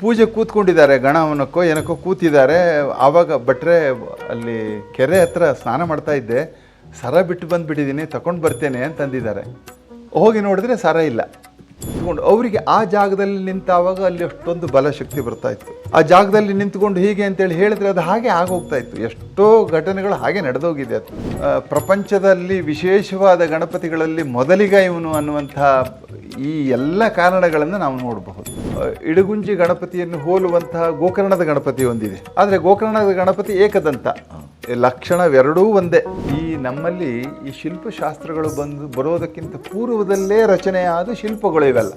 ಪೂಜೆ ಕೂತ್ಕೊಂಡಿದ್ದಾರೆ ಗಣವನಕ್ಕೋ ಏನಕ್ಕೋ ಕೂತಿದ್ದಾರೆ. ಆವಾಗ ಭಟ್ರೆ, ಅಲ್ಲಿ ಕೆರೆ ಹತ್ರ ಸ್ನಾನ ಮಾಡ್ತಾ ಇದ್ದೆ. ಸರ ಬಿಟ್ಟು ಬಂದುಬಿಟ್ಟಿದ್ದೀನಿ ತಗೊಂಡು ಬರ್ತೇನೆ ಅಂತಂದಿದ್ದಾರೆ. ಹೋಗಿ ನೋಡಿದ್ರೆ ಸರ ಇಲ್ಲ. ಕೂತ್ಕೊಂಡು ಅವರಿಗೆ ಆ ಜಾಗದಲ್ಲಿ ನಿಂತಾವಾಗ ಅಲ್ಲಿ ಅಷ್ಟೊಂದು ಬಲಶಕ್ತಿ ಬರ್ತಾ ಇತ್ತು. ಆ ಜಾಗದಲ್ಲಿ ನಿಂತ್ಕೊಂಡು ಹೀಗೆ ಅಂತೇಳಿ ಹೇಳಿದ್ರೆ ಅದು ಹಾಗೆ ಆಗೋಗ್ತಾ ಇತ್ತು. ಎಷ್ಟೋ ಘಟನೆಗಳು ಹಾಗೆ ನಡೆದೋಗಿದೆ ಪ್ರಪಂಚದಲ್ಲಿ ವಿಶೇಷವಾದ ಗಣಪತಿಗಳಲ್ಲಿ ಮೊದಲಿಗ ಇವನು ಅನ್ನುವಂಥ ಈ ಎಲ್ಲ ಕಾರಣಗಳನ್ನು ನಾವು ನೋಡಬಹುದು. ಇಡಗುಂಜಿ ಗಣಪತಿಯನ್ನು ಹೋಲುವಂತಹ ಗೋಕರ್ಣದ ಗಣಪತಿ ಒಂದಿದೆ. ಆದರೆ ಗೋಕರ್ಣದ ಗಣಪತಿ ಏಕದಂತ. ಲಕ್ಷಣವೆರಡೂ ಒಂದೇ. ಈ ನಮ್ಮಲ್ಲಿ ಈ ಶಿಲ್ಪಶಾಸ್ತ್ರಗಳು ಬಂದು ಬರೋದಕ್ಕಿಂತ ಪೂರ್ವದಲ್ಲೇ ರಚನೆಯಾದ ಶಿಲ್ಪಗಳು ಇವೆಲ್ಲ.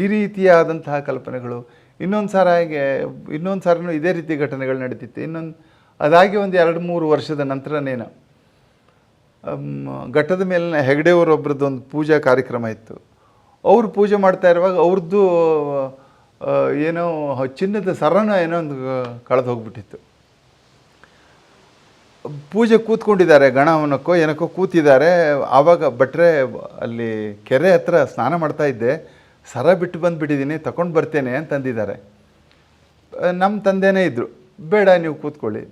ಈ ರೀತಿಯಾದಂತಹ ಕಲ್ಪನೆಗಳು. ಇನ್ನೊಂದು ಸಾರ ಹಾಗೆ ಇನ್ನೊಂದು ಸಾರನೂ ಇದೇ ರೀತಿ ಘಟನೆಗಳು ನಡೀತಿತ್ತು. ಇನ್ನೊಂದು ಅದಾಗಿ ಒಂದು ಎರಡು ಮೂರು ವರ್ಷದ ನಂತರನೇನು ಅಮ್, ಘಟ್ಟದ ಮೇಲಿನ ಹೆಗಡೆಯವರೊಬ್ಬರದ್ದು ಒಂದು ಪೂಜಾ ಕಾರ್ಯಕ್ರಮ ಇತ್ತು. ಅವರು ಪೂಜೆ ಮಾಡ್ತಾ ಇರುವಾಗ ಅವ್ರದ್ದು ಏನೋ ಚಿನ್ನದ ಸರನ ಏನೋ ಒಂದು ಕಳೆದು ಹೋಗ್ಬಿಟ್ಟಿತ್ತು. ಪೂಜೆ ಕೂತ್ಕೊಂಡಿದ್ದಾರೆ ಗಣವನಕ್ಕೋ ಏನಕ್ಕೋ ಕೂತಿದ್ದಾರೆ. ಆವಾಗ ಭಟ್ರೆ ಅಲ್ಲಿ ಕೆರೆ ಹತ್ರ ಸ್ನಾನ ಮಾಡ್ತಾ ಇದ್ದೆ. ಸರ ಬಿಟ್ಟು ಬಂದುಬಿಟ್ಟಿದ್ದೀನಿ ತಗೊಂಡು ಬರ್ತೇನೆ ಅಂತಂದಿದ್ದಾರೆ. ನಮ್ಮ ತಂದೆನೇ ಇದ್ದರು ಬೇಡ ನೀವು ಕೂತ್ಕೊಳ್ಳಿ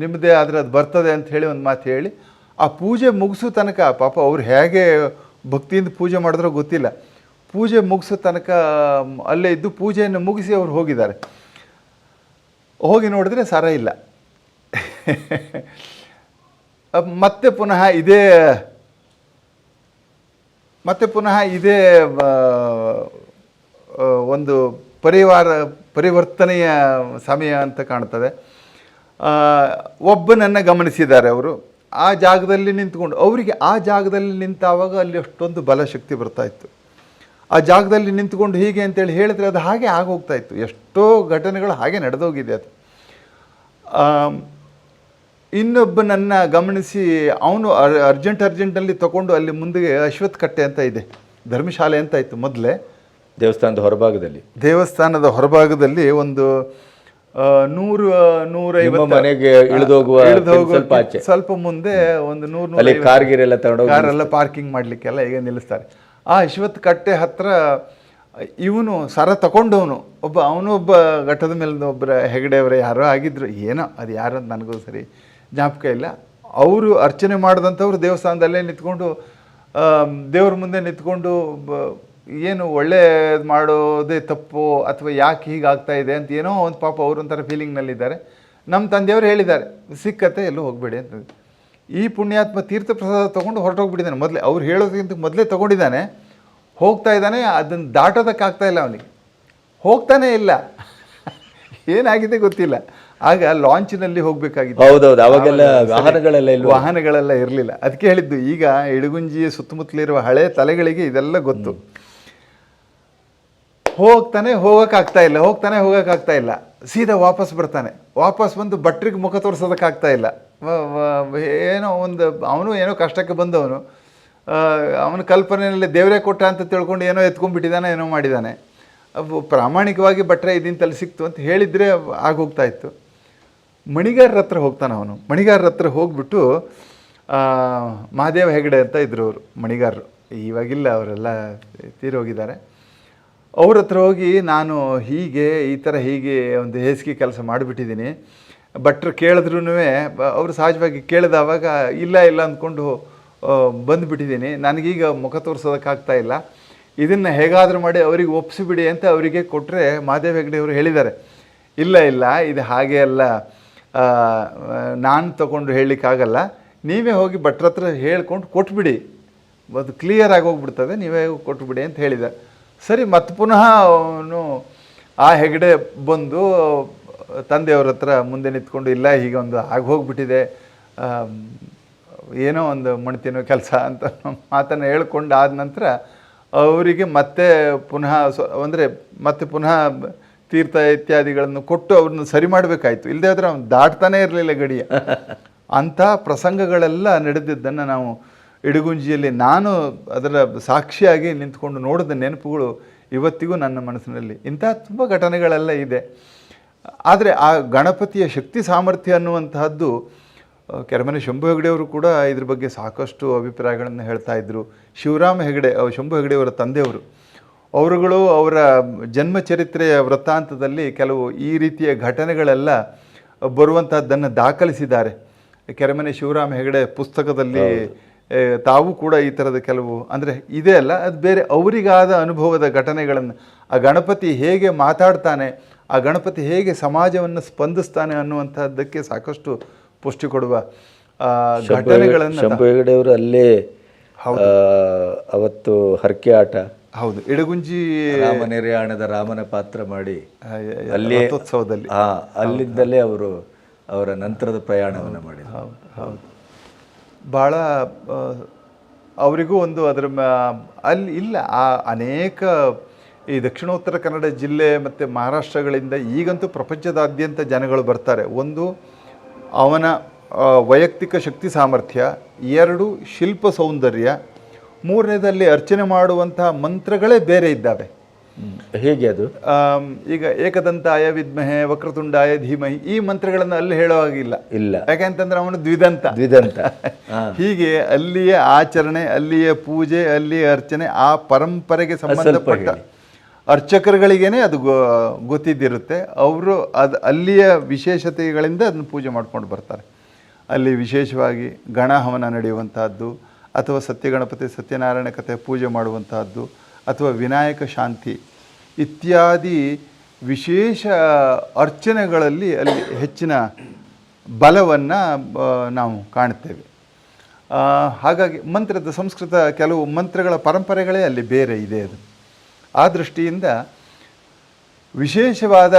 ನಿಮ್ಮದೇ ಆದರೆ ಅದು ಬರ್ತದೆ ಅಂತ ಹೇಳಿ ಒಂದು ಮಾತು ಹೇಳಿ, ಆ ಪೂಜೆ ಮುಗಿಸೋ ತನಕ, ಪಾಪ ಅವ್ರು ಹೇಗೆ ಭಕ್ತಿಯಿಂದ ಪೂಜೆ ಮಾಡಿದ್ರೋ ಗೊತ್ತಿಲ್ಲ. ಪೂಜೆ ಮುಗಿಸೋ ತನಕ ಅಲ್ಲೇ ಇದ್ದು ಪೂಜೆಯನ್ನು ಮುಗಿಸಿ ಅವ್ರು ಹೋಗಿದ್ದಾರೆ. ಹೋಗಿ ನೋಡಿದ್ರೆ ಸರ ಇಲ್ಲ. ಮತ್ತೆ ಪುನಃ ಇದೇ ಮತ್ತೆ ಪುನಃ ಇದೇ ಒಂದು ಪರಿವಾರ, ಪರಿವರ್ತನೆಯ ಸಮಯ ಅಂತ ಕಾಣ್ತದೆ. ಒಬ್ಬನನ್ನು ಗಮನಿಸಿದ್ದಾರೆ ಅವರು. ಆ ಜಾಗದಲ್ಲಿ ನಿಂತ್ಕೊಂಡು, ಅವರಿಗೆ ಆ ಜಾಗದಲ್ಲಿ ನಿಂತಾವಾಗ ಅಲ್ಲಿ ಅಷ್ಟೊಂದು ಬಲಶಕ್ತಿ ಬರ್ತಾ ಇತ್ತು. ಆ ಜಾಗದಲ್ಲಿ ನಿಂತ್ಕೊಂಡು ಹೀಗೆ ಅಂತೇಳಿ ಹೇಳಿದ್ರೆ ಅದು ಹಾಗೆ ಆಗೋಗ್ತಾ ಇತ್ತು. ಎಷ್ಟೋ ಘಟನೆಗಳು ಹಾಗೆ ನಡೆದೋಗಿದೆ ಅದು. ಇನ್ನೊಬ್ಬನನ್ನು ಗಮನಿಸಿ ಅವನು ಅರ್ಜೆಂಟ್ ಅರ್ಜೆಂಟಲ್ಲಿ ತಗೊಂಡು ಅಲ್ಲಿ ಮುಂದೆ ಅಶ್ವತ್ ಕಟ್ಟೆ ಅಂತ ಇದೆ. ಧರ್ಮಶಾಲೆ ಅಂತ ಇತ್ತು ಮೊದಲೇ. ದೇವಸ್ಥಾನದ ಹೊರಭಾಗದಲ್ಲಿ. ದೇವಸ್ಥಾನದ ಹೊರಭಾಗದಲ್ಲಿ ಒಂದು ಆ, ನೂರು ನೂರೈವತ್ತು ಮನೆಗೆ ಇಳಿದೋಗುವ ಸ್ವಲ್ಪ ಆಚೆ. ಸ್ವಲ್ಪ ಮುಂದೆ ಒಂದು ನೂರು ಅಲ್ಲಿ ಕಾರ್ ಗೀರ್ ಎಲ್ಲ ತಗೊಂಡೋಗಿ ಕಾರೆಲ್ಲ ಪಾರ್ಕಿಂಗ್ ಮಾಡಲಿಕ್ಕೆಲ್ಲ ಈಗ ನಿಲ್ಲಿಸ್ತಾರೆ. ಆ ಅಶ್ವತ್ ಕಟ್ಟೆ ಹತ್ರ ಇವನು ಸರ ತಗೊಂಡವನು ಒಬ್ಬ ಅವನು ಒಬ್ಬ ಘಟ್ಟದ ಮೇಲೆ ಒಬ್ಬರ ಹೆಗಡೆಯವರ ಯಾರೋ ಆಗಿದ್ರು. ಏನೋ ಅದು ಯಾರು ಅಂತ ನನಗೂ ಸರಿ ಜ್ಞಾಪಕ ಇಲ್ಲ. ಅವರು ಅರ್ಚನೆ ಮಾಡಿದಂಥವ್ರು ದೇವಸ್ಥಾನದಲ್ಲೇ ನಿಂತ್ಕೊಂಡು ದೇವ್ರ ಮುಂದೆ ನಿಂತ್ಕೊಂಡು ಏನು ಒಳ್ಳೇದು ಮಾಡೋದೇ ತಪ್ಪು ಅಥವಾ ಯಾಕೆ ಹೀಗಾಗ್ತಾ ಇದೆ ಅಂತ ಏನೋ ಒಂದು ಪಾಪ ಅವರು ಒಂಥರ ಫೀಲಿಂಗ್ನಲ್ಲಿದ್ದಾರೆ. ನಮ್ಮ ತಂದೆಯವರು ಹೇಳಿದ್ದಾರೆ ಸಿಕ್ಕತ್ತೆ ಎಲ್ಲೂ ಹೋಗಬೇಡಿ ಅಂತ. ಈ ಪುಣ್ಯಾತ್ಮ ತೀರ್ಥ ಪ್ರಸಾದ ತೊಗೊಂಡು ಹೊರಟೋಗ್ಬಿಟ್ಟಿದ್ದಾನೆ. ಮೊದಲೇ ಅವ್ರು ಹೇಳೋದಕ್ಕಿಂತ ಮೊದಲೇ ತೊಗೊಂಡಿದ್ದಾನೆ. ಹೋಗ್ತಾ ಇದ್ದಾನೆ, ಅದನ್ನು ದಾಟೋದಕ್ಕಾಗ್ತಾ ಇಲ್ಲ ಅವನಿಗೆ. ಹೋಗ್ತಾನೇ ಇಲ್ಲ. ಏನಾಗಿದೆ ಗೊತ್ತಿಲ್ಲ. ಆಗ ಲಾಂಚ್ನಲ್ಲಿ ಹೋಗಬೇಕಾಗಿತ್ತು. ಹೌದೌದು ಅವಾಗೆಲ್ಲ ವಾಹನಗಳೆಲ್ಲ ಇಲ್ವಾ ವಾಹನಗಳೆಲ್ಲ ಇರಲಿಲ್ಲ. ಅದಕ್ಕೆ ಹೇಳಿದ್ದು ಈಗ ಇಡಗುಂಜಿಯ ಸುತ್ತಮುತ್ತಲಿರುವ ಹಳೆ ತಲೆಗಳಿಗೆ ಇದೆಲ್ಲ ಗೊತ್ತು. ಹೋಗ್ತಾನೆ ಹೋಗೋಕ್ಕಾಗ್ತಾ ಇಲ್ಲ ಹೋಗ್ತಾನೆ ಹೋಗೋಕ್ಕಾಗ್ತಾ ಇಲ್ಲ. ಸೀದಾ ವಾಪಸ್ ಬರ್ತಾನೆ. ವಾಪಸ್ ಬಂದು ಭಟ್ರಿಗೆ ಮುಖ ತೋರಿಸೋದಕ್ಕಾಗ್ತಾ ಇಲ್ಲ. ಏನೋ ಒಂದು ಅವನು ಏನೋ ಕಷ್ಟಕ್ಕೆ ಬಂದವನು. ಅವನ ಕಲ್ಪನೆಯಲ್ಲಿ ದೇವರೇ ಕೊಟ್ಟ ಅಂತ ತಿಳ್ಕೊಂಡು ಏನೋ ಎತ್ಕೊಂಡ್ಬಿಟ್ಟಿದ್ದಾನೆ ಏನೋ ಮಾಡಿದ್ದಾನೆ ಪ್ರಾಮಾಣಿಕವಾಗಿ ಭಟ್ರೆ ಇದಿಂತಲ್ಲಿ ಸಿಕ್ತು ಅಂತ ಹೇಳಿದರೆ ಆಗೋಗ್ತಾ ಇತ್ತು. ಮಣಿಗಾರರ ಹತ್ರ ಹೋಗ್ತಾನೆ ಅವನು. ಮಣಿಗಾರರ ಹತ್ರ ಹೋಗ್ಬಿಟ್ಟು ಮಹಾದೇವ ಹೆಗಡೆ ಅಂತ ಇದ್ರು ಅವರು, ಮಣಿಗಾರರು. ಇವಾಗಿಲ್ಲ, ಅವರೆಲ್ಲ ತೀರೋಗಿದ್ದಾರೆ. ಅವ್ರ ಹತ್ರ ಹೋಗಿ, ನಾನು ಹೀಗೆ, ಈ ಥರ ಹೀಗೆ ಒಂದು ಹೇಸಿಗೆ ಕೆಲಸ ಮಾಡಿಬಿಟ್ಟಿದ್ದೀನಿ. ಭಟ್ರು ಕೇಳಿದ್ರೂ ಅವರು ಸಹಜವಾಗಿ ಕೇಳಿದವಾಗ, ಇಲ್ಲ ಇಲ್ಲ ಅಂದ್ಕೊಂಡು ಬಂದುಬಿಟ್ಟಿದ್ದೀನಿ. ನನಗೀಗ ಮುಖ ತೋರಿಸೋದಕ್ಕಾಗ್ತಾ ಇಲ್ಲ. ಇದನ್ನು ಹೇಗಾದರೂ ಮಾಡಿ ಅವರಿಗೆ ಒಪ್ಪಿಸಿಬಿಡಿ ಅಂತ ಅವರಿಗೆ ಕೊಟ್ಟರೆ ಮಹಾದೇವ ಹೆಗ್ಡೆ ಅವರು ಹೇಳಿದ್ದಾರೆ. ಇಲ್ಲ ಇಲ್ಲ, ಇದು ಹಾಗೆ ಅಲ್ಲ. ನಾನು ತಗೊಂಡು ಹೇಳಲಿಕ್ಕಾಗಲ್ಲ. ನೀವೇ ಹೋಗಿ ಭಟ್ರ ಹತ್ರ ಹೇಳ್ಕೊಂಡು ಕೊಟ್ಬಿಡಿ. ಅದು ಕ್ಲಿಯರ್ ಆಗಿ ಹೋಗ್ಬಿಡ್ತದೆ, ನೀವೇ ಕೊಟ್ಬಿಡಿ ಅಂತ ಹೇಳಿದ. ಸರಿ ಮತ್ತೆ ಪುನಃ ಅವನು ಆ ಹೆಗಡೆ ಬಂದು ತಂದೆಯವ್ರ ಹತ್ರ ಮುಂದೆ ನಿಂತ್ಕೊಂಡು, ಇಲ್ಲ, ಹೀಗೆ ಒಂದು ಆಗಿ ಹೋಗ್ಬಿಟ್ಟಿದೆ ಏನೋ ಒಂದು ಮಣ್ತಿನೋ ಕೆಲಸ ಅಂತ ಮಾತನ್ನು ಹೇಳ್ಕೊಂಡು ಆದ ನಂತರ ಅವರಿಗೆ ಮತ್ತೆ ಪುನಃ ಸೊ, ಅಂದರೆ ಮತ್ತೆ ಪುನಃ ತೀರ್ಥ ಇತ್ಯಾದಿಗಳನ್ನು ಕೊಟ್ಟು ಅವ್ರನ್ನ ಸರಿ ಮಾಡಬೇಕಾಯ್ತು. ಇಲ್ಲದೆ ಹೋದ್ರೆ ಅವ್ನು ದಾಟ್ತಾನೇ ಇರಲಿಲ್ಲ ಗಡಿಯ. ಅಂಥ ಪ್ರಸಂಗಗಳೆಲ್ಲ ನಡೆದಿದ್ದನ್ನು ನಾವು ಇಡಗುಂಜಿಯಲ್ಲಿ ನಾನು ಅದರ ಸಾಕ್ಷಿಯಾಗಿ ನಿಂತ್ಕೊಂಡು ನೋಡಿದ ನೆನಪುಗಳು ಇವತ್ತಿಗೂ ನನ್ನ ಮನಸ್ಸಿನಲ್ಲಿ. ಇಂಥ ತುಂಬ ಘಟನೆಗಳೆಲ್ಲ ಇದೆ. ಆದರೆ ಆ ಗಣಪತಿಯ ಶಕ್ತಿ ಸಾಮರ್ಥ್ಯ ಅನ್ನುವಂತಹದ್ದು ಕೆರಮನೆ ಶಂಭು ಹೆಗಡೆಯವರು ಕೂಡ ಇದ್ರ ಬಗ್ಗೆ ಸಾಕಷ್ಟು ಅಭಿಪ್ರಾಯಗಳನ್ನು ಹೇಳ್ತಾ ಇದ್ದರು ಶಿವರಾಮ ಹೆಗಡೆ ಶಂಭು ಹೆಗಡೆಯವರ ತಂದೆಯವರು. ಅವರುಗಳು ಅವರ ಜನ್ಮ ಚರಿತ್ರೆಯ ವೃತ್ತಾಂತದಲ್ಲಿ ಕೆಲವು ಈ ರೀತಿಯ ಘಟನೆಗಳೆಲ್ಲ ಬರುವಂತಹದ್ದನ್ನು ದಾಖಲಿಸಿದ್ದಾರೆ. ಕೆರೆಮನೆ ಶಿವರಾಮ ಹೆಗಡೆ ಪುಸ್ತಕದಲ್ಲಿ ತಾವು ಕೂಡ ಈ ಥರದ ಕೆಲವು ಅಂದರೆ ಇದೆ ಅಲ್ಲ ಅದು ಬೇರೆ ಅವರಿಗಾದ ಅನುಭವದ ಘಟನೆಗಳನ್ನು ಆ ಗಣಪತಿ ಹೇಗೆ ಮಾತಾಡ್ತಾನೆ ಆ ಗಣಪತಿ ಹೇಗೆ ಸಮಾಜವನ್ನು ಸ್ಪಂದಿಸ್ತಾನೆ ಅನ್ನುವಂಥದ್ದಕ್ಕೆ ಸಾಕಷ್ಟು ಪುಷ್ಟಿ ಕೊಡುವ ಘಟನೆಗಳನ್ನು ಹೆಗಡೆಯವರು ಅಲ್ಲೇ ಅವತ್ತು ಹರಕೆ ಆಟ ಹೌದು. ಇಡಗುಂಜಿ ರಾಮ ನಿರ್ಯಾಣದ ರಾಮನ ಪಾತ್ರ ಮಾಡಿ ಅಲ್ಲಿ ರಥೋತ್ಸವದಲ್ಲಿ. ಹಾ ಅಲ್ಲಿಂದಲೇ ಅವರು ಅವರ ನಂತರದ ಪ್ರಯಾಣವನ್ನು ಮಾಡಿ ಹೌದು ಹೌದು. ಭಾಳ ಅವರಿಗೂ ಒಂದು ಅದರ ಅಲ್ಲಿ ಇಲ್ಲ ಆ ಅನೇಕ ಈ ದಕ್ಷಿಣೋತ್ತರ ಕನ್ನಡ ಜಿಲ್ಲೆ ಮತ್ತು ಮಹಾರಾಷ್ಟ್ರಗಳಿಂದ ಈಗಂತೂ ಪ್ರಪಂಚದಾದ್ಯಂತ ಜನಗಳು ಬರ್ತಾರೆ. ಒಂದು ಅವನ ವೈಯಕ್ತಿಕ ಶಕ್ತಿ ಸಾಮರ್ಥ್ಯ ಎರಡು ಶಿಲ್ಪ ಸೌಂದರ್ಯ ಮೂರನೇದಲ್ಲಿ ಅರ್ಚನೆ ಮಾಡುವಂತಹ ಮಂತ್ರಗಳೇ ಬೇರೆ ಇದ್ದಾವೆ. ಹೇಗೆ ಅದು? ಈಗ ಏಕದಂತಾಯ ವಿದ್ಮಹೆ ವಕ್ರತುಂಡಾಯ ಧೀಮಹಿ ಈ ಮಂತ್ರಗಳನ್ನು ಅಲ್ಲಿ ಹೇಳೋ ಹಾಗಿಲ್ಲ. ಇಲ್ಲ. ಯಾಕೆಂತಂದ್ರೆ ಅವನು ದ್ವಿದಂತ. ದ್ವಿದಂತ. ಹೀಗೆ ಅಲ್ಲಿಯ ಆಚರಣೆ ಅಲ್ಲಿಯ ಪೂಜೆ ಅಲ್ಲಿಯ ಅರ್ಚನೆ ಆ ಪರಂಪರೆಗೆ ಸಂಬಂಧಪಟ್ಟ ಅರ್ಚಕರುಗಳಿಗೇನೆ ಅದು ಗೊತ್ತಿದ್ದಿರುತ್ತೆ. ಅವರು ಅದು ಅಲ್ಲಿಯ ವಿಶೇಷತೆಗಳಿಂದ ಅದನ್ನು ಪೂಜೆ ಮಾಡ್ಕೊಂಡು ಬರ್ತಾರೆ. ಅಲ್ಲಿ ವಿಶೇಷವಾಗಿ ಗಣ ಹವನ ನಡೆಯುವಂತಹದ್ದು ಅಥವಾ ಸತ್ಯಗಣಪತಿ ಸತ್ಯನಾರಾಯಣ ಕಥೆ ಪೂಜೆ ಮಾಡುವಂತಹದ್ದು ಅಥವಾ ವಿನಾಯಕ ಶಾಂತಿ ಇತ್ಯಾದಿ ವಿಶೇಷ ಅರ್ಚನೆಗಳಲ್ಲಿ ಅಲ್ಲಿ ಹೆಚ್ಚಿನ ಬಲವನ್ನು ನಾವು ಕಾಣ್ತೇವೆ ಹಾಗಾಗಿ ಮಂತ್ರದ ಸಂಸ್ಕೃತ ಕೆಲವು ಮಂತ್ರಗಳ ಪರಂಪರೆಗಳೇ ಅಲ್ಲಿ ಬೇರೆ ಇದೆ ಅದು. ಆ ದೃಷ್ಟಿಯಿಂದ ವಿಶೇಷವಾದ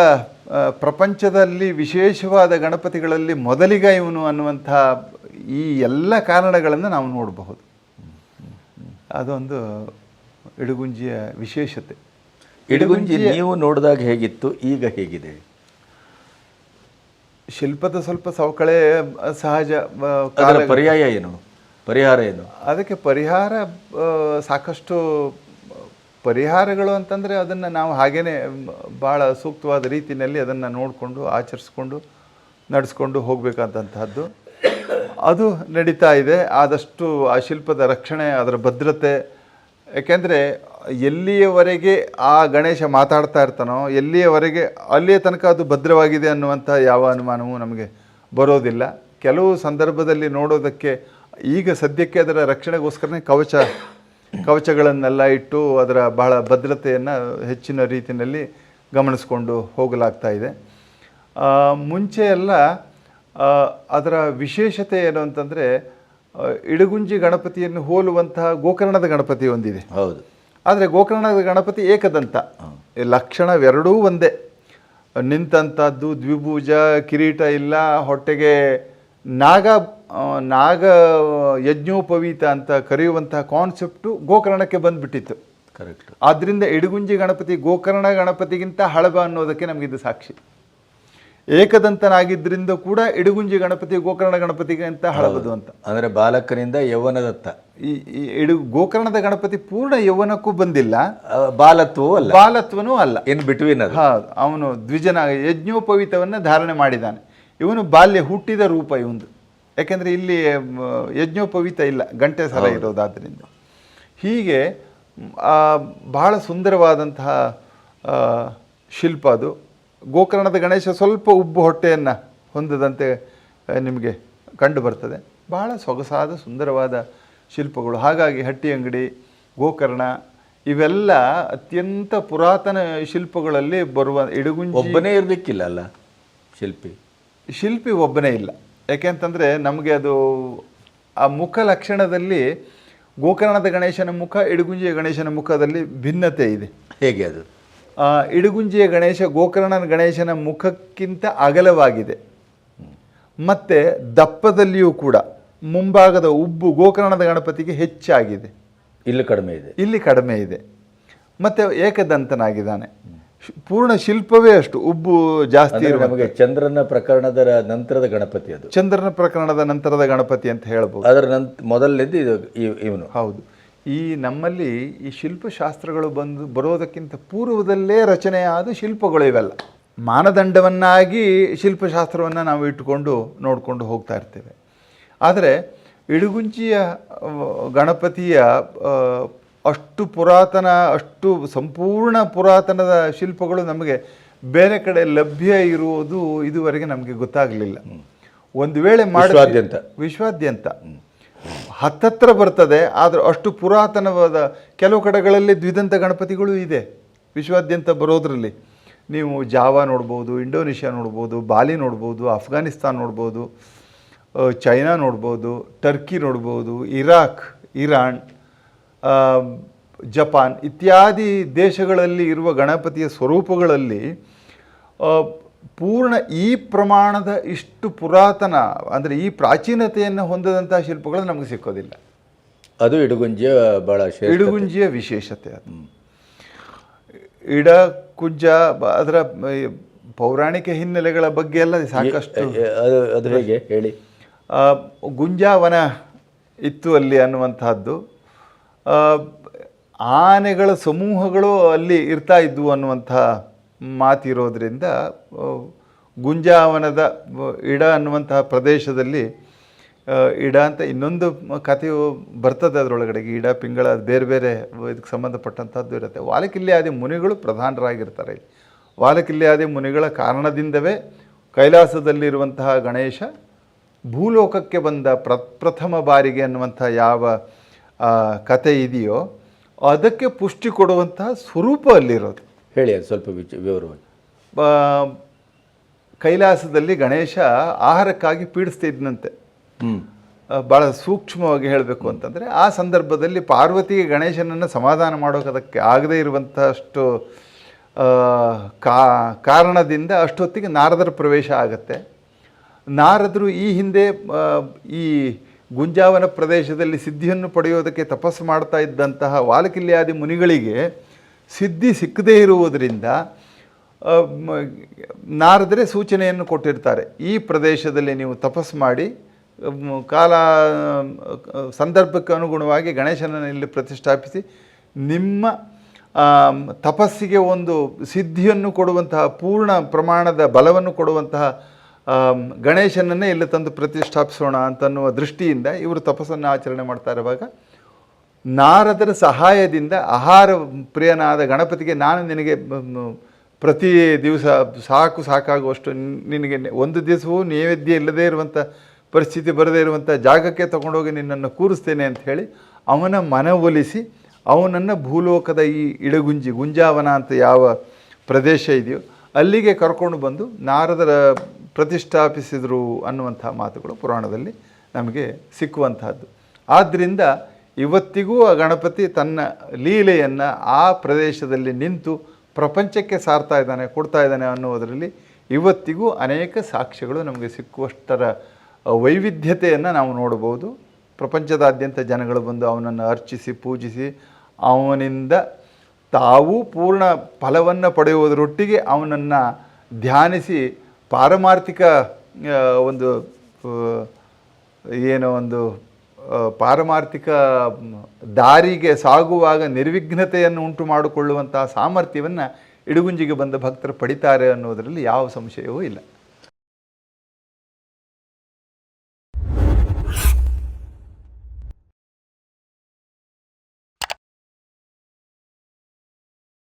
ಪ್ರಪಂಚದಲ್ಲಿ ವಿಶೇಷವಾದ ಗಣಪತಿಗಳಲ್ಲಿ ಮೊದಲಿಗ ಇವನು ಅನ್ನುವಂಥ ಈ ಎಲ್ಲ ಕಾರಣಗಳನ್ನು ನಾವು ನೋಡಬಹುದು. ಅದೊಂದು ಇಡಗುಂಜಿಯ ವಿಶೇಷತೆ. ಇಡಗುಂಜಿ ನೀವು ನೋಡಿದಾಗ ಹೇಗಿತ್ತು? ಈಗ ಹೇಗಿದೆ? ಶಿಲ್ಪದ ಸ್ವಲ್ಪ ಸವಕಳೆ ಸಹಜ ಅದರ ಪರ್ಯಾಯ ಏನು? ಪರಿಹಾರ ಏನು? ಅದಕ್ಕೆ ಪರಿಹಾರ ಸಾಕಷ್ಟು ಪರಿಹಾರಗಳು ಅಂತಂದರೆ ಅದನ್ನು ನಾವು ಹಾಗೇ ಭಾಳ ಸೂಕ್ತವಾದ ರೀತಿಯಲ್ಲಿ ಅದನ್ನು ನೋಡಿಕೊಂಡು ಆಚರಿಸ್ಕೊಂಡು ನಡೆಸ್ಕೊಂಡು ಹೋಗಬೇಕಾದಂತಹದ್ದು. ಅದು ನಡೀತಾ ಇದೆ. ಆದಷ್ಟು ಆ ಶಿಲ್ಪದ ರಕ್ಷಣೆ, ಅದರ ಭದ್ರತೆ. ಯಾಕೆಂದರೆ ಎಲ್ಲಿಯವರೆಗೆ ಆ ಗಣೇಶ ಮಾತಾಡ್ತಾ ಇರ್ತಾನೋ, ಎಲ್ಲಿಯವರೆಗೆ ಅಲ್ಲಿಯ ತನಕ ಅದು ಭದ್ರವಾಗಿದೆ ಅನ್ನುವಂಥ ಯಾವ ಅನುಮಾನವೂ ನಮಗೆ ಬರೋದಿಲ್ಲ. ಕೆಲವು ಸಂದರ್ಭದಲ್ಲಿ ನೋಡೋದಕ್ಕೆ ಈಗ ಸದ್ಯಕ್ಕೆ ಅದರ ರಕ್ಷಣೆಗೋಸ್ಕರನೇ ಕವಚ, ಕವಚಗಳನ್ನೆಲ್ಲ ಇಟ್ಟು ಅದರ ಬಹಳ ಭದ್ರತೆಯನ್ನು ಹೆಚ್ಚಿನ ರೀತಿಯಲ್ಲಿ ಗಮನಿಸ್ಕೊಂಡು ಹೋಗಲಾಗ್ತಾ ಇದೆ. ಮುಂಚೆ ಎಲ್ಲ ಅದರ ವಿಶೇಷತೆ ಏನು ಅಂತಂದರೆ ಇಡಗುಂಜಿ ಗಣಪತಿಯನ್ನು ಹೋಲುವಂತಹ ಗೋಕರ್ಣದ ಗಣಪತಿ ಹೊಂದಿದೆ ಹೌದು. ಆದರೆ ಗೋಕರ್ಣದ ಗಣಪತಿ ಏಕದಂತ. ಲಕ್ಷಣವೆರಡೂ ಒಂದೇ. ನಿಂತಂಥದ್ದು ದ್ವಿಭುಜ ಕಿರೀಟ ಇಲ್ಲ ಹೊಟ್ಟೆಗೆ ನಾಗ ನಾಗ ಯಜ್ಞೋಪವೀತ ಅಂತ ಕರೆಯುವಂತಹ ಕಾನ್ಸೆಪ್ಟು ಗೋಕರ್ಣಕ್ಕೆ ಬಂದುಬಿಟ್ಟಿತ್ತು. ಕರೆಕ್ಟ್ ಆದ್ದರಿಂದ ಇಡಗುಂಜಿ ಗಣಪತಿ ಗೋಕರ್ಣ ಗಣಪತಿಗಿಂತ ಹಳಬ ಅನ್ನೋದಕ್ಕೆ ನಮಗಿದು ಸಾಕ್ಷಿ. ಏಕದಂತನಾಗಿದ್ದರಿಂದ ಕೂಡ ಇಡಗುಂಜಿ ಗಣಪತಿ ಗೋಕರ್ಣ ಗಣಪತಿಗೆ ಅಂತ ಹಳಬದು ಅಂತ. ಅಂದರೆ ಬಾಲಕನಿಂದ ಯೌವನದತ್ತ. ಈ ಈ ಇಡು ಗೋಕರ್ಣದ ಗಣಪತಿ ಪೂರ್ಣ ಯೌವನಕ್ಕೂ ಬಂದಿಲ್ಲ. ಬಾಲತ್ವವೂ ಅಲ್ಲ. ಬಾಲತ್ವನೂ ಅಲ್ಲ. ಇನ್ ಬಿಟ್ವೀನ್ ಅದು. ಹೌದು. ಅವನು ದ್ವಿಜನ ಯಜ್ಞೋಪವೀತವನ್ನು ಧಾರಣೆ ಮಾಡಿದ್ದಾನೆ ಇವನು ಬಾಲ್ಯ ಹುಟ್ಟಿದ ರೂಪ ಇವಂದು. ಯಾಕೆಂದರೆ ಇಲ್ಲಿ ಯಜ್ಞೋಪವೀತ ಇಲ್ಲ. ಗಂಟೆ ಸಲ ಇರೋದಾದ್ರಿಂದ. ಹೀಗೆ ಬಹಳ ಸುಂದರವಾದಂತಹ ಶಿಲ್ಪ ಅದು. ಗೋಕರ್ಣದ ಗಣೇಶ ಸ್ವಲ್ಪ ಉಬ್ಬು ಹೊಟ್ಟೆಯನ್ನು ಹೊಂದದಂತೆ ನಿಮಗೆ ಕಂಡು ಬರ್ತದೆ ಬಹಳ ಸೊಗಸಾದ ಸುಂದರವಾದ ಶಿಲ್ಪಗಳು. ಹಾಗಾಗಿ ಹಟ್ಟಿ ಅಂಗಡಿ ಗೋಕರ್ಣ ಇವೆಲ್ಲ ಅತ್ಯಂತ ಪುರಾತನ ಶಿಲ್ಪಗಳಲ್ಲಿ ಬರುವ ಇಡಗುಂಜಿ ಒಬ್ಬನೇ ಇರಲಿಕ್ಕಿಲ್ಲ ಅಲ್ಲ ಶಿಲ್ಪಿ? ಶಿಲ್ಪಿ ಒಬ್ಬನೇ ಇಲ್ಲ. ಯಾಕೆಂತಂದರೆ ನಮಗೆ ಅದು ಆ ಮುಖ ಲಕ್ಷಣದಲ್ಲಿ ಗೋಕರ್ಣದ ಗಣೇಶನ ಮುಖ ಇಡುಗುಂಜಿಯ ಗಣೇಶನ ಮುಖದಲ್ಲಿ ಭಿನ್ನತೆ ಇದೆ. ಹೇಗೆ ಅದು? ಇಡಗುಂಜಿಯ ಗಣೇಶ ಗೋಕರ್ಣನ ಗಣೇಶನ ಮುಖಕ್ಕಿಂತ ಅಗಲವಾಗಿದೆ. ಮತ್ತು ದಪ್ಪದಲ್ಲಿಯೂ ಕೂಡ ಮುಂಭಾಗದ ಉಬ್ಬು ಗೋಕರ್ಣದ ಗಣಪತಿಗೆ ಹೆಚ್ಚಾಗಿದೆ. ಇಲ್ಲಿ ಕಡಿಮೆ ಇದೆ. ಇಲ್ಲಿ ಕಡಿಮೆ ಇದೆ. ಮತ್ತು ಏಕದಂತನಾಗಿದ್ದಾನೆ. ಪೂರ್ಣ ಶಿಲ್ಪವೇ ಅಷ್ಟು ಉಬ್ಬು ಜಾಸ್ತಿ ನಮಗೆ ಚಂದ್ರನ ಪ್ರಕರಣದ ನಂತರದ ಗಣಪತಿ ಅದು. ಚಂದ್ರನ ಪ್ರಕರಣದ ನಂತರದ ಗಣಪತಿ ಅಂತ ಹೇಳ್ಬೋದು. ಅದರ ನಂತ ಮೊದಲನೇದು ಇದು ಇವನು. ಹೌದು. ಈ ನಮ್ಮಲ್ಲಿ ಈ ಶಿಲ್ಪಶಾಸ್ತ್ರಗಳು ಬಂದು ಬರೋದಕ್ಕಿಂತ ಪೂರ್ವದಲ್ಲೇ ರಚನೆಯಾದ ಶಿಲ್ಪಗಳು ಇವೆಲ್ಲ. ಮಾನದಂಡವನ್ನಾಗಿ ಶಿಲ್ಪಶಾಸ್ತ್ರವನ್ನು ನಾವು ಇಟ್ಟುಕೊಂಡು ನೋಡಿಕೊಂಡು ಹೋಗ್ತಾ ಇರ್ತೇವೆ. ಆದರೆ ಇಡುಗುಂಜಿಯ ಗಣಪತಿಯ ಅಷ್ಟು ಪುರಾತನ ಅಷ್ಟು ಸಂಪೂರ್ಣ ಪುರಾತನದ ಶಿಲ್ಪಗಳು ನಮಗೆ ಬೇರೆ ಕಡೆ ಲಭ್ಯ ಇರುವುದು ಇದುವರೆಗೆ ನಮಗೆ ಗೊತ್ತಾಗಲಿಲ್ಲ. ಒಂದು ವೇಳೆ ಮಾಡಿ ವಿಶ್ವಾದ್ಯಂತ. ಹತ್ತತ್ರ ಬರ್ತದೆ, ಆದರೆ ಅಷ್ಟು ಪುರಾತನವಾದ ಕೆಲವು ಕಡೆಗಳಲ್ಲಿ ದ್ವಿದಂತ ಗಣಪತಿಗಳು ಇದೆ. ವಿಶ್ವಾದ್ಯಂತ ಬರೋದ್ರಲ್ಲಿ. ನೀವು ಜಾವಾ ನೋಡ್ಬೋದು, ಇಂಡೋನೇಷ್ಯಾ ನೋಡ್ಬೋದು, ಬಾಲಿ ನೋಡ್ಬೋದು, ಅಫ್ಘಾನಿಸ್ತಾನ್ ನೋಡ್ಬೋದು ಚೈನಾ ನೋಡ್ಬೋದು, ಟರ್ಕಿ ನೋಡ್ಬೋದು, ಇರಾಕ್, ಇರಾನ್ ಜಪಾನ್ ಇತ್ಯಾದಿ ದೇಶಗಳಲ್ಲಿ ಇರುವ ಗಣಪತಿಯ ಸ್ವರೂಪಗಳಲ್ಲಿ ಪೂರ್ಣ ಈ ಪ್ರಮಾಣದ ಇಷ್ಟು ಪುರಾತನ ಅಂದರೆ ಈ ಪ್ರಾಚೀನತೆಯನ್ನು ಹೊಂದದಂತಹ ಶಿಲ್ಪಗಳು ನಮಗೆ ಸಿಕ್ಕೋದಿಲ್ಲ. ಅದು ಇಡಗುಂಜಿಯ ಬಹಳ ಇಡಗುಂಜಿಯ ವಿಶೇಷತೆ ಅದು. ಇಡ ಕುಂಜ ಬ- ಅದರ ಪೌರಾಣಿಕ ಹಿನ್ನೆಲೆಗಳ ಬಗ್ಗೆ ಎಲ್ಲ ಸಾಕಷ್ಟು ಅದು ಹೇಗೆ? ಹೇಳಿ. ಗುಂಜಾವನ ಇತ್ತು ಅಲ್ಲಿ ಅನ್ನುವಂತಹದ್ದು. ಆನೆಗಳ ಸಮೂಹಗಳು ಅಲ್ಲಿ ಇರ್ತಾ ಇದ್ವು ಅನ್ನುವಂಥ ಮಾತಿರೋದ್ರಿಂದ ಗುಂಜಾವನದ ಇಡ ಅನ್ನುವಂತಹ ಪ್ರದೇಶದಲ್ಲಿ ಇಡ ಅಂತ ಇನ್ನೊಂದು ಕಥೆಯು ಬರ್ತದೆ ಅದರೊಳಗಡೆಗೆ ಇಡ, ಪಿಂಗಳ ಬೇರೆ ಬೇರೆ ಇದಕ್ಕೆ ಸಂಬಂಧಪಟ್ಟಂಥದ್ದು ಇರುತ್ತೆ. ವಾಲಕಿಲ್ಯಾದಿ ಮುನಿಗಳು ಪ್ರಧಾನರಾಗಿರ್ತಾರೆ. ವಾಲಕಿಲ್ಯಾದಿ ಮುನಿಗಳ ಕಾರಣದಿಂದವೇ ಕೈಲಾಸದಲ್ಲಿರುವಂತಹ ಗಣೇಶ ಭೂಲೋಕಕ್ಕೆ ಬಂದ ಪ್ರ, ಪ್ರಥಮ ಬಾರಿಗೆ ಅನ್ನುವಂಥ ಯಾವ ಕತೆ ಇದೆಯೋ, ಅದಕ್ಕೆ ಪುಷ್ಟಿ ಕೊಡುವಂತಹ ಸ್ವರೂಪ ಅಲ್ಲಿರೋದು. ಹೇಳಿ ಅದು ಸ್ವಲ್ಪ ವಿಚ- ವಿವರವಾಗಿ. ಕೈಲಾಸದಲ್ಲಿ ಗಣೇಶ ಆಹಾರಕ್ಕಾಗಿ ಪೀಡಿಸ್ತಾ ಇದ್ದಂತೆ ಭಾಳ ಸೂಕ್ಷ್ಮವಾಗಿ ಹೇಳಬೇಕು ಅಂತಂದರೆ ಆ ಸಂದರ್ಭದಲ್ಲಿ ಪಾರ್ವತಿಗೆ ಗಣೇಶನನ್ನು ಸಮಾಧಾನ ಮಾಡೋದಕ್ಕೆ ಆಗದೇ ಇರುವಂಥಷ್ಟು ಕಾ ಕಾರಣದಿಂದ ಅಷ್ಟೊತ್ತಿಗೆ ನಾರದರ ಪ್ರವೇಶ ಆಗುತ್ತೆ. ನಾರದರು ಈ ಹಿಂದೆ ಈ ಗುಂಜಾವನ ಪ್ರದೇಶದಲ್ಲಿ ಸಿದ್ಧಿಯನ್ನು ಪಡೆಯೋದಕ್ಕೆ ತಪಸ್ಸು ಮಾಡ್ತಾ ಇದ್ದಂತಹ ವಾಲಕಿಲ್ಯಾದಿ ಮುನಿಗಳಿಗೆ ಸಿದ್ಧಿ ಸಿಕ್ಕದೇ ಇರುವುದರಿಂದ ನಾರದರೆ ಸೂಚನೆಯನ್ನು ಕೊಟ್ಟಿರ್ತಾರೆ. ಈ ಪ್ರದೇಶದಲ್ಲಿ ನೀವು ತಪಸ್ ಮಾಡಿ ಕಾಲ ಸಂದರ್ಭಕ್ಕೆ ಅನುಗುಣವಾಗಿ ಗಣೇಶನನ್ನು ಇಲ್ಲಿ ಪ್ರತಿಷ್ಠಾಪಿಸಿ, ನಿಮ್ಮ ತಪಸ್ಸಿಗೆ ಒಂದು ಸಿದ್ಧಿಯನ್ನು ಕೊಡುವಂತಹ ಪೂರ್ಣ ಪ್ರಮಾಣದ ಬಲವನ್ನು ಕೊಡುವಂತಹ ಗಣೇಶನನ್ನೇ ಇಲ್ಲಿ ತಂದು ಪ್ರತಿಷ್ಠಾಪಿಸೋಣ ಅಂತನ್ನುವ ದೃಷ್ಟಿಯಿಂದ ಇವರು ತಪಸ್ಸನ್ನು ಆಚರಣೆ ಮಾಡ್ತಾ ಇರುವಾಗ ನಾರದರ ಸಹಾಯದಿಂದ ಆಹಾರ ಪ್ರಿಯನಾದ ಗಣಪತಿಗೆ ನಾನು ನಿನಗೆ ಪ್ರತಿ ದಿವಸ ಸಾಕು ಸಾಕಾಗುವಷ್ಟು ನಿನಗೆ ಒಂದು ದಿವಸವೂ ನೈವೇದ್ಯ ಇಲ್ಲದೇ ಇರುವಂಥ ಪರಿಸ್ಥಿತಿ ಬರದೇ ಇರುವಂಥ ಜಾಗಕ್ಕೆ ತಗೊಂಡೋಗಿ ನಿನ್ನನ್ನು ಕೂರಿಸ್ತೇನೆ ಅಂತ ಹೇಳಿ ಅವನ ಮನವೊಲಿಸಿ ಅವನನ್ನು ಭೂಲೋಕದ ಈ ಇಡಗುಂಜಿ, ಗುಂಜಾವನ ಅಂತ ಯಾವ ಪ್ರದೇಶ ಇದೆಯೋ ಅಲ್ಲಿಗೆ ಕರ್ಕೊಂಡು ಬಂದು ನಾರದರ ಪ್ರತಿಷ್ಠಾಪಿಸಿದರು ಅನ್ನುವಂಥ ಮಾತುಗಳು ಪುರಾಣದಲ್ಲಿ ನಮಗೆ ಸಿಕ್ಕುವಂತಹದ್ದು. ಆದ್ದರಿಂದ ಇವತ್ತಿಗೂ ಆ ಗಣಪತಿ ತನ್ನ ಲೀಲೆಯನ್ನು ಆ ಪ್ರದೇಶದಲ್ಲಿ ನಿಂತು ಪ್ರಪಂಚಕ್ಕೆ ಸಾರ್ತಾ ಇದ್ದಾನೆ, ಕೊಡ್ತಾ ಇದ್ದಾನೆ ಅನ್ನುವುದರಲ್ಲಿ ಇವತ್ತಿಗೂ ಅನೇಕ ಸಾಕ್ಷ್ಯಗಳು ನಮಗೆ ಸಿಕ್ಕುವಷ್ಟರ ವೈವಿಧ್ಯತೆಯನ್ನು ನಾವು ನೋಡಬಹುದು. ಪ್ರಪಂಚದಾದ್ಯಂತ ಜನಗಳು ಬಂದು ಅವನನ್ನು ಅರ್ಚಿಸಿ, ಪೂಜಿಸಿ, ಅವನಿಂದ ತಾವೂ ಪೂರ್ಣ ಫಲವನ್ನು ಪಡೆಯುವುದರೊಟ್ಟಿಗೆ ಅವನನ್ನು ಧ್ಯಾನಿಸಿ ಪಾರಮಾರ್ಥಿಕ ಒಂದು ಏನೋ ಒಂದು ಪಾರಮಾರ್ಥಿಕ ದಾರಿಗೆ ಸಾಗುವಾಗ ನಿರ್ವಿಘ್ನತೆಯನ್ನು ಉಂಟು ಮಾಡಿಕೊಳ್ಳುವಂತಹ ಸಾಮರ್ಥ್ಯವನ್ನು ಇಡುಗುಂಜಿಗೆ ಬಂದ ಭಕ್ತರು ಪಡಿತಾರೆ ಅನ್ನೋದರಲ್ಲಿ ಯಾವ ಸಂಶಯವೂ ಇಲ್ಲ.